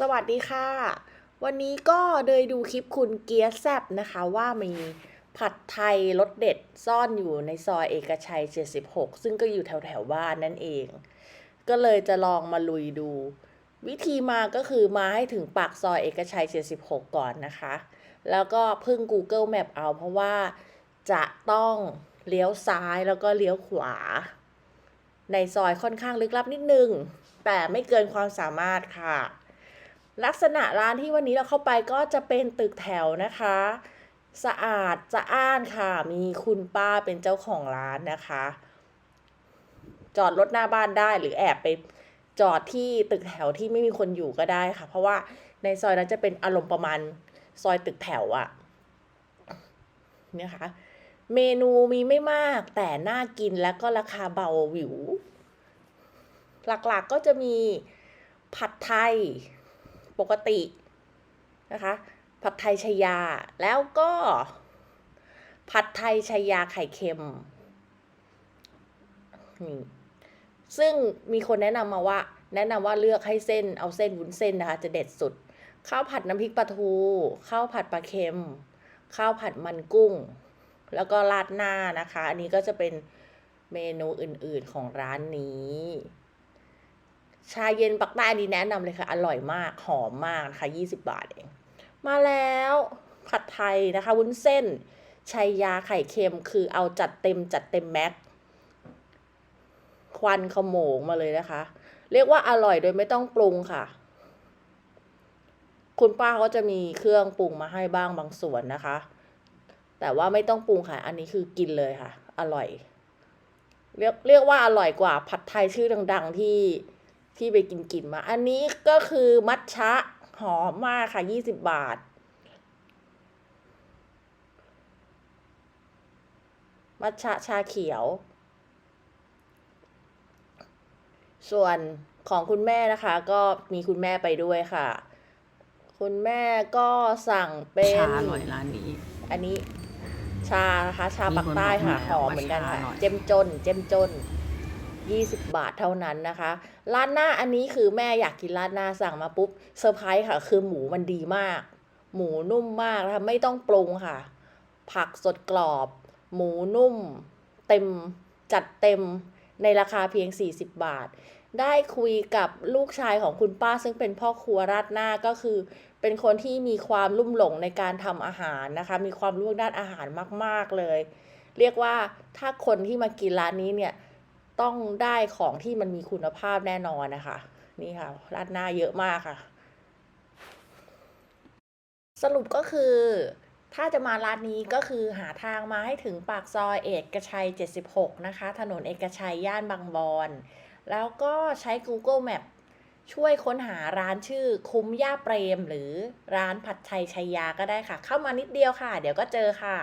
สวัสดีค่ะ วันนี้ก็เลยดูคลิปคุณเกียร์แซบนะคะ ว่ามีผัดไทยรสเด็ดซ่อนอยู่ในซอยเอกชัย 76 ซึ่งก็อยู่แถวแถวบ้านนั่นเอง ก็เลยจะลองมาลุยดู วิธีมาก็คือมาให้ถึงปากซอยเอกชัย 76 ก่อนนะคะ แล้วก็พึ่ง Google Map เอาเพราะว่าจะต้องเลี้ยวซ้ายแล้วก็เลี้ยวขวา ในซอยค่อนข้างลึกลับนิดนึง แต่ไม่เกินความสามารถค่ะ ลักษณะร้านที่วันนี้เราเข้าไปก็จะเป็นตึกแถวนะคะ สะอาดสะอ้านค่ะ มีคุณป้าเป็นเจ้าของร้านนะคะ จอดรถหน้าบ้านได้หรือแอบไปจอดที่ตึกแถวที่ไม่มีคนอยู่ก็ได้ค่ะ เพราะว่าในซอยนั้นจะเป็นอารมณ์ประมาณซอยตึกแถวอะเนี่ยค่ะเมนูมีไม่มากแต่น่ากินและก็ราคาเบาหวิว หลักๆก็จะมีผัดไทย ปกตินะคะ ผัดไทยชายา แล้วก็ ผัดไทยชายาไข่เค็ม ซึ่งมีคนแนะนำมาว่า แนะนำว่าเลือกให้เส้นเอาเส้นวุ้นเส้นนะคะ จะเด็ดสุด ข้าวผัดน้ำพริกปลาทู ข้าวผัดปลาเค็ม ข้าวผัดมันกุ้ง แล้วก็ราดหน้านะคะ อันนี้ก็จะเป็นเมนูอื่นๆของร้านนี้ ชาเย็นปักใต้นี้แนะนำเลยค่ะ อร่อยมาก หอมมากนะคะ 20 บาทเอง มาแล้วผัดไทยนะคะวุ้นเส้นชัยยาไข่เค็มคือเอาจัดเต็มจัดเต็มแม็กควันขโมงมาเลยนะคะ เรียกว่าอร่อยโดยไม่ต้องปรุงค่ะ คุณป้าเขาจะมีเครื่องปรุงมาให้บ้างบางส่วนนะคะ แต่ว่าไม่ต้องปรุงค่ะ อันนี้คือกินเลยค่ะ อร่อย เรียกเรียกว่าอร่อยกว่าผัดไทยชื่อดัง ๆ ที่ ที่ไปกินกินมา อันนี้ก็คือมัทฉะหอมมากค่ะยี่สิบบาท มัทฉะชาเขียว ส่วนของคุณแม่นะคะ ก็มีคุณแม่ไปด้วยค่ะ คุณแม่ก็สั่งเป็นชาอร่อยร้านนี้ อันนี้ชานะคะ ชามีปักคนใต้ค่ะบอกหมาอมว่าเหมือนกันค่ะชาอร่อยเจ้มจน เจ้มจน ยี่สิบบาทเท่านั้นนะคะร้านหน้าอันนี้คือแม่อยากกินร้านหน้าสั่งมาปุ๊บเซอร์ไพรส์ค่ะ คือหมูมันดีมาก หมูนุ่มมากนะคะไม่ต้องปรุงค่ะ ผักสดกรอบ หมูนุ่ม เต็มจัดเต็มในราคาเพียง 40 บาท ได้คุยกับลูกชายของคุณป้าซึ่งเป็นพ่อครัวราดหน้าก็คือ เป็นคนที่มีความลุ่มหลงในการทำอาหารนะคะ มีความรู้ด้านอาหารมาก ๆเลย เรียกว่าถ้าคนที่มากินร้านนี้เนี่ย ต้องได้ของที่มันมีคุณภาพแน่นอนนะคะ นี่ค่ะราดหน้าเยอะมากค่ะ สรุปก็คือ ถ้าจะมาร้านนี้ก็คือหาทางมาให้ถึงปากซอยเอกชัย 76 นะคะ ถนนเอกชัยย่านบางบอน แล้วก็ใช้ Google Map ช่วยค้นหาร้านชื่อคุ้มย่าเปรม หรือร้านผัดไทยชัยยาก็ได้ค่ะ เข้ามานิดเดียวค่ะ เดี๋ยวก็เจอค่ะ